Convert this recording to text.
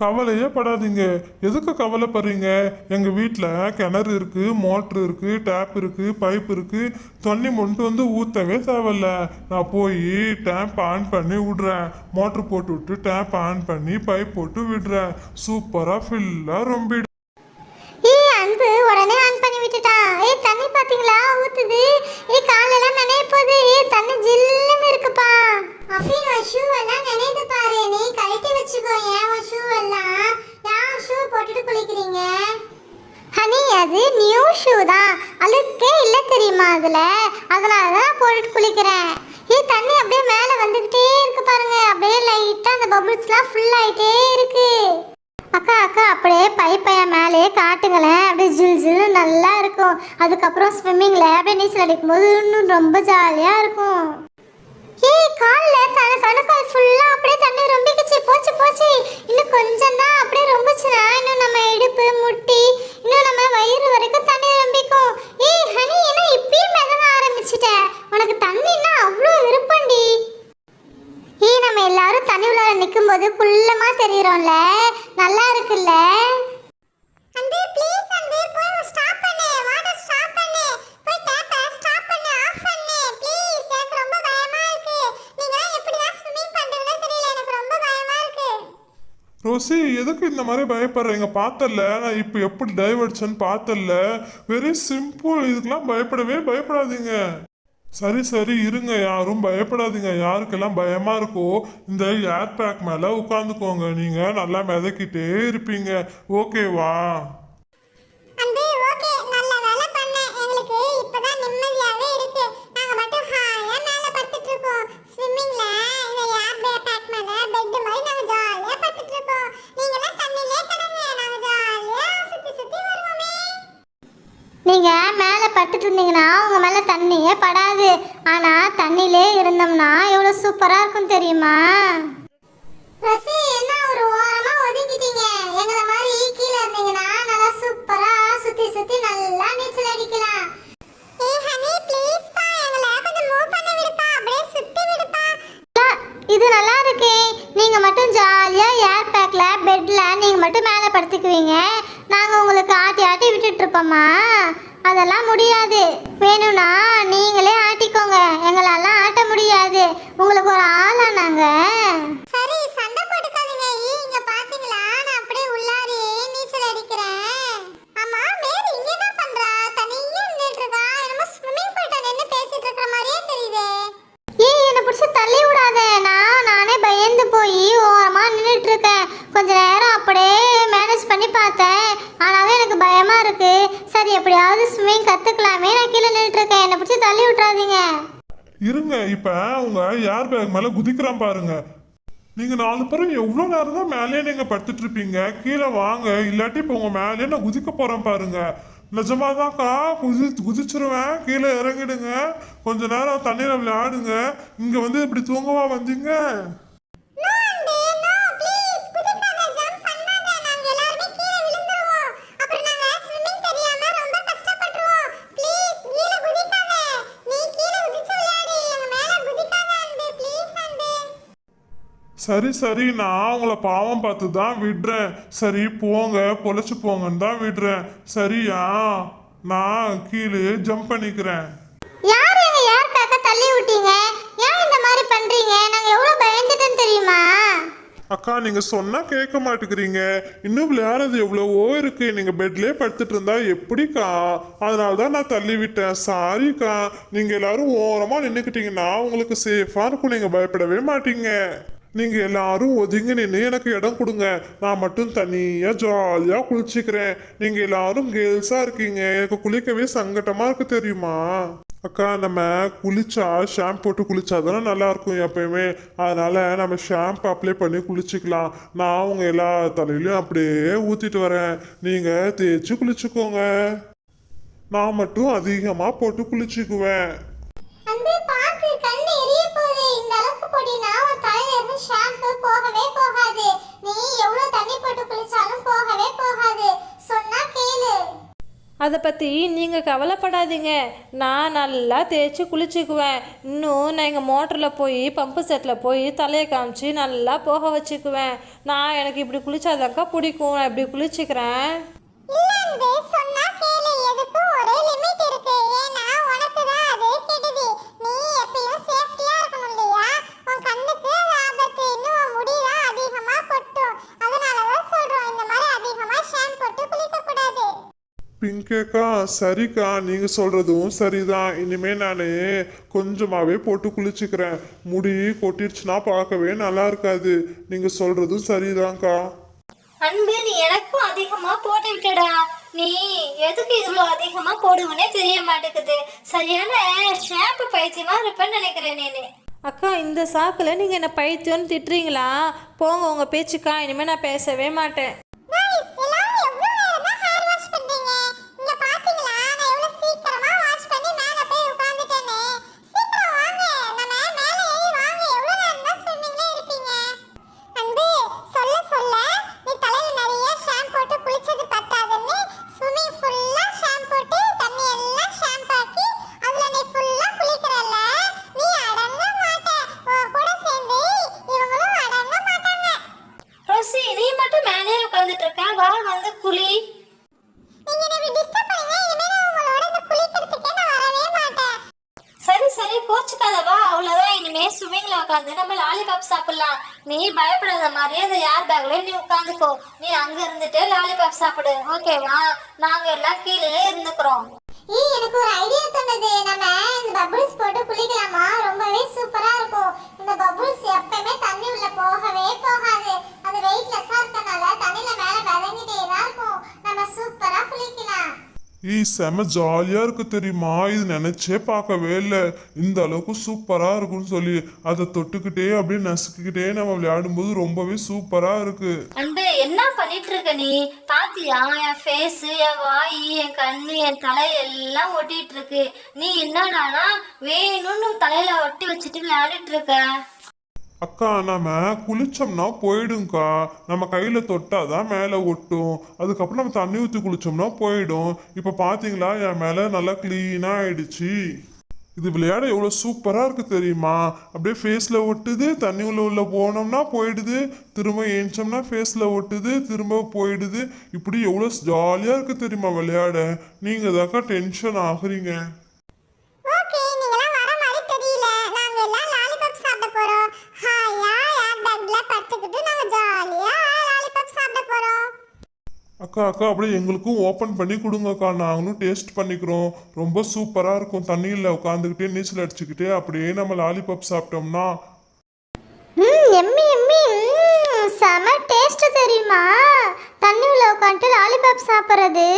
கவலையே படாதீங்க. எதுக்கு கவலைப்படுறீங்க? எங்கள் வீட்டில் கிணறு இருக்குது மோட்ரு இருக்குது டேப் இருக்குது பைப் இருக்குது தண்ணி மட்டும் வந்து ஊற்றவே தேவையில்ல. நான் போய் டேப் ஆன் பண்ணி விடுறேன். மோட்ரு போட்டு விட்டு டேப் ஆன் பண்ணி பைப் போட்டு விடுறேன். சூப்பராக ஃபில்லாக ரொம்ப உடனே ஆன் பண்ணி விட்டுட்டா? ஏ தண்ணி பாத்தீங்களா? ஊத்துது. ஏ காலெல்லாம் நினைய போகுது. ஏ தண்ணி ஜில்லுன்னு இருக்குப்பா. அஃபீன் உன் ஷூ எல்லாம் நனையுது பாரு. நீ கழட்டி வச்சுக்கோ. ஏன் உன் ஷூ எல்லாம் ஏன் ஷூ போட்டுட்டு குளிக்கிறீங்க? ஹனி அது நியூ ஷூ தான். அழுக்கே இல்லை தெரியுமா அதில்? அதனால தான் போட்டுட்டு குளிக்கிறேன். ஏ தண்ணி அப்படியே மேலே வந்துக்கிட்டே இருக்கு பாருங்க. அப்படியே லைட்டாக அந்த பபுள்ஸ்லாம் ஃபுல் ஆயிட்டே இருக்கு. அக்கா அக்கா அப்படியே பைப்பைய மேலே காட்டுங்களேன். அப்படியே ஜில் ஜில் நல்லா இருக்கும். அதுக்கப்புறம் ஸ்விம்மிங்கில் அப்படியே நீச்சல் அடிக்கும்போது இன்னும் ரொம்ப ஜாலியாக இருக்கும். ஏய் காலில் தன கணுக்கால் ஃபுல்லாக அப்படியே தண்ணி ரொம்பிக்கிச்சு. போச்சு போச்சு. இன்னும் கொஞ்சம் தான் அப்படியே ரொம்பிச்சுனா இன்னும் நம்ம இடுப்பு முட்டி இன்னும் நம்ம வயிறு வரைக்கும் தண்ணி ரொம்பிக்கும் ஏய் ஹனி என்ன இப்பயும் மிதன ஆரம்பிச்சிட்ட உனக்கு தண்ணின்னா அவ்வளோ விருப்பம்டி ஏய் நம்ம எல்லாரும் தண்ணி உள்ளார நிக்கும்போது குள்ளமா தெரியுறோம்ல நல்லா இருக்குல்ல? அன்பே ப்ளீஸ் அன்பே போய் ஸ்டாப் பண்ணு. வாட்டர் ஸ்டாப் பண்ணு. போய் டேப்ப ஸ்டாப் பண்ணு ஆஃப் பண்ணு. ப்ளீஸ் எனக்கு ரொம்ப பயமா இருக்கு. நீங்க எப்படி தான் ஸ்விமிங் பண்றீங்களோ தெரியல. எனக்கு ரொம்ப பயமா இருக்கு. ரோசி எதுக்கு இந்த மாதிரி பயப்படுறீங்க? பார்த்தல நான் இப்போ எப்படி டைவ் அடிச்சேன்னு பார்த்தல வெரி சிம்பிள் இதுக்கெல்லாம் பயப்படவே பயப்படாதீங்க. சரி சரி இருங்க யாரும் பயப்படாதீங்க. யாருக்கெல்லாம் பயமா இருக்கோ இந்த ஏர் பேக் மேல உட்காந்துக்கோங்க. நீங்க நல்லா மிதக்கிட்டே இருப்பீங்க. ஓகேவா? அன்பே ஓகே. நல்ல வேலை பண்ண எங்களுக்கு இப்பதான் நிம்மதியாவே இருக்கு. நாங்க மட்டும் ஹாயா மேல படுத்துட்டு இருக்கோம் ஸ்விம்மிங்ல இந்த ஏர் பே பேக் மேல பெட் மாதிரி நாங்க ஜாலியா படுத்துட்டு இருக்கோம் நீங்க எல்லாம் தண்ணிலே கிடங்க. நாங்க ஜாலியா சுத்தி சுத்தி வருவோமே. நீங்க மேல படுத்துட்டு இருந்தீங்கன்னா மேல தண்ணியே படாது. ஆனா தண்ணிலே இருந்தோம்னா எவ்வளவு சூப்பரா இருக்கும் தெரியுமா? ரசி என்ன ஒரு ஓரமா ஒதுங்கிட்டீங்க? எங்கள மாதிரி கீழ இருந்தீங்கன்னா நல்லா சூப்பரா சுத்தி சுத்தி நல்லா நீச்சல் அடிக்கலாம். ஏய் ஹனி ப்ளீஸ் பா. எங்கள கொஞ்சம் மூவ் பண்ண விடுப்பா. அப்படியே சுத்தி விடுப்பா. இது நல்லா இருக்கே. நீங்க மட்டும் ஜாலியா ஏர் பேக்ல பெட்ல நீங்க மட்டும் மேல படுத்துக்குவீங்க. நாங்க உங்களுக்கு ஆட்டி ஆட்டி விட்டுட்டு இருப்போமா அதெல்லாம் முடியாது. வேணும்னா நீங்களே ஆட்டிக்கோங்க. எங்களெல்லாம் ஆட்ட முடியாது. உங்களுக்கு ஒரு ஆளா நாங்க சரி சண்டை போட்டுக்காதீங்க. இங்க பாத்தீங்களா? நான் அப்படியே உள்ளாரே நீச்சல் அடிக்கிறேன். ஆமா மேரி இங்க என்ன பண்றா? தனியா நின்னுட்டு இருக்கா? என்னமோ ஸ்விமிங் பூல்ல நின்னு பேசிட்டு இருக்கிற மாதிரியே தெரியுதே. ஏய் என்ன பிடிச்சி தள்ளி விடாத. நான் நானே பயந்து போய் ஓரமா நின்னுட்டு இருக்கேன். கொஞ்ச நேரம் அப்படியே மேனேஜ் பண்ணி பார்த்தேன். ஆனாலும் எனக்கு பயமா இருக்கு. சரி எப்படியாவது ஸ்விம்மிங் கத்துக்கலாமே. நான் கீழே நின்னுட்டு இருக்கேன் பிடிச்சி தள்ளி விட்டுறாதீங்க. இருங்க இப்ப உங்க ஏர் பேக் மேல குதிக்கிறான் பாருங்க. நீங்க நாலு பேரும் எவ்வளவு நேரம் தான் மேலே நீங்க படுத்துட்டு இருப்பீங்க கீழே வாங்க. இல்லாட்டி இப்போ உங்க மேலே நான் குதிக்க போறேன் பாருங்க. நிஜமாதான்க்கா? குதி குதிச்சிருவேன். கீழே இறங்கிடுங்க. கொஞ்ச நேரம் தண்ணியில விளையாடுங்க. இங்க வந்து இப்படி தூங்கவா வந்தீங்க? சரி சரி நான் உங்களை பாவம் பார்த்து தான் விடுறேன். சரி போங்க பொழைச்சு போங்கன்னு தான் விடுறேன். சரியா? நான் கீழே ஜம்ப் பண்ணிக்கிறேன். யார் எங்க யார் பேக்க தள்ளி விட்டீங்க? ஏன் இந்த மாதிரி பண்றீங்க? நாங்க எவ்வளவு பயந்துட்டோம் தெரியுமா? அக்கா நீங்க சொன்னா கேட்க மாட்டேங்கிறீங்க. இன்னும் விளையாடுறது எவ்வளவோ இருக்கு. நீங்க பெட்லயே படுத்துட்டு இருந்தா எப்படிக்கா? அதனால தான் நான் தள்ளி விட்டேன். சாரிக்கா நீங்க எல்லாரும் ஓரமா நின்னுக்கிட்டீங்கன்னா உங்களுக்கு சேஃபா இருக்கும். நீங்க பயப்படவே மாட்டீங்க. நீங்கள் எல்லாரும் ஒதுங்கி நின்று எனக்கு இடம் கொடுங்க. நான் மட்டும் தனியாக ஜாலியாக குளிச்சுக்கிறேன். நீங்கள் எல்லாரும் கேர்ள்ஸாக இருக்கீங்க. எனக்கு குளிக்கவே சங்கட்டமாக இருக்குது தெரியுமா? அக்கா நம்ம குளிச்சா ஷாம்பு போட்டு குளிச்சா தானே நல்லாயிருக்கும் எப்பயுமே. அதனால் நம்ம ஷாம்பு அப்ளை பண்ணி குளிச்சிக்கலாம். நான் அவங்க எல்லா தலையிலையும் அப்படியே ஊற்றிட்டு வரேன். நீங்கள் தேய்ச்சி குளிச்சுக்கோங்க. நான் மட்டும் அதிகமாக போட்டு குளிச்சுக்குவேன் அன்பே பாத்து கண்ணு எரிய போகுது இந்த அளவுக்கு போடினா உன் தலையில இருந்து ஷாம்பு போகவே போகாது நீ எவ்வளவு தண்ணி போட்டு குளிச்சாலும் போகவே போகாது சொன்னா கேளு அதை பற்றி நீங்கள் கவலைப்படாதீங்க. நான் நல்லா தேய்ச்சி குளிச்சுக்குவேன். இன்னும் நான் எங்கள் மோட்டரில் போய் பம்பு செட்டில் போய் தலையை காமிச்சு நல்லா போக வச்சுக்குவேன். நான் எனக்கு இப்படி குளிச்சாதாக்கா பிடிக்கும். நான் இப்படி குளிச்சுக்கிறேன். பிங்கேக்கா சரிக்கா நீங்க சொல்றதும் சரிதான். இனிமே நான் கொஞ்சமாவே போட்டு குளிச்சுக்கிறேன். முடி கொட்டிடுச்சுன்னா பார்க்கவே நல்லா இருக்காது. நீங்க சொல்றதும் சரிதான்க்கா. அன்பு நீ எனக்கும் அதிகமா போட்டு விட்டடா. நீ எதுக்கு இவ்வளோ அதிகமா போடுவனே தெரிய மாட்டேங்குது. சரியான ஷாம்பு பைத்தியமா இருப்பேன்னு நினைக்கிறேன் நீனு. அக்கா இந்த சாக்கில் நீங்கள் என்ன பைத்தியம்னு திட்டுறீங்களா? போங்க உங்கள் பேச்சுக்கா. இனிமேல் நான் பேசவே மாட்டேன். அவ்வளோதான் ஸ்விம்மிங்ல உட்காந்து நம்ம லாலிபாப் சாப்பிடலாம். நீ பயப்படாத மாதிரியே அந்த யார் பேக்ல நீ உட்காந்துக்கோ நீ அங்க இருந்துட்டு லாலிபாப் சாப்பிடு. ஓகேவா நாங்க எல்லாம் கீழே இருந்துக்கிறோம். ஏய் எனக்கு ஒரு ஐடியா தந்தது நம்ம இந்த பபிள்ஸ் போட்டு குளிக்கலாமா ரொம்பவே சூப்பரா இருக்கும் இந்த பபிள்ஸ் எப்பவுமே தண்ணி உள்ள போகவே போகாது அது வெயிட்லெஸ்ஸா இருக்கனால தண்ணில மேல மிதங்கிட்டே தான் இருக்கும் நம்ம சூப்பரா குளிக்கலாம் ஈ செம ஜாலியா இருக்கு தெரியுமா இது நினைச்சே பார்க்கவே இல்லை இந்த அளவுக்கு சூப்பரா இருக்கும்னு சொல்லி அதை தொட்டுக்கிட்டே அப்படியே நசுக்கிக்கிட்டே நம்ம விளையாடும்போது ரொம்பவே சூப்பரா இருக்கு அன்பு என்ன பண்ணிட்டு இருக்க நீ பாத்தியா என் ஃபேஸ் என் வாய் என் கண்ணு என் தலை எல்லாம் ஒட்டிட்டு இருக்கு நீ என்னடானா வேணும்னு தலையில ஒட்டி வச்சுட்டு விளையாடிட்டு இருக்க அக்கா நாம குளிச்சோம்னா போயிடும்க்கா நம்ம கையில தொட்டாதான் மேலே ஒட்டும். அதுக்கப்புறம் நம்ம தண்ணி ஊற்றி குளிச்சோம்னா போயிடும். இப்போ பாத்தீங்களா? என் மேலே நல்லா க்ளீனாக ஆயிடுச்சு. இது விளையாட எவ்வளோ சூப்பராக இருக்கு தெரியுமா? அப்படியே ஃபேஸில் ஒட்டுது தண்ணி உள்ள உள்ள போனோம்னா போயிடுது. திரும்ப ஏஞ்சோம்னா ஃபேஸில் ஒட்டுது திரும்ப போயிடுது. இப்படி எவ்வளோ ஜாலியாக இருக்கு தெரியுமா விளையாட? நீங்கள் தாக்கா டென்ஷன் ஆகுறீங்க. அக்கா அக்கா அப்படியே எங்களுக்கும் ஓப்பன் பண்ணி கொடுங்கக்கா. நாங்களும் டேஸ்ட் பண்ணிக்கிறோம். ரொம்ப சூப்பராக இருக்கும். தண்ணியில் உட்காந்துக்கிட்டே நீச்சல் அடிச்சுக்கிட்டே அப்படியே நம்ம லாலிபாப் சாப்பிட்டோம்னா. ம் எம்மி எம்மி செம டேஸ்ட் தெரியுமா? தண்ணி உள்ள உட்காந்துட்டு லாலிபாப் சாப்பிட்றது.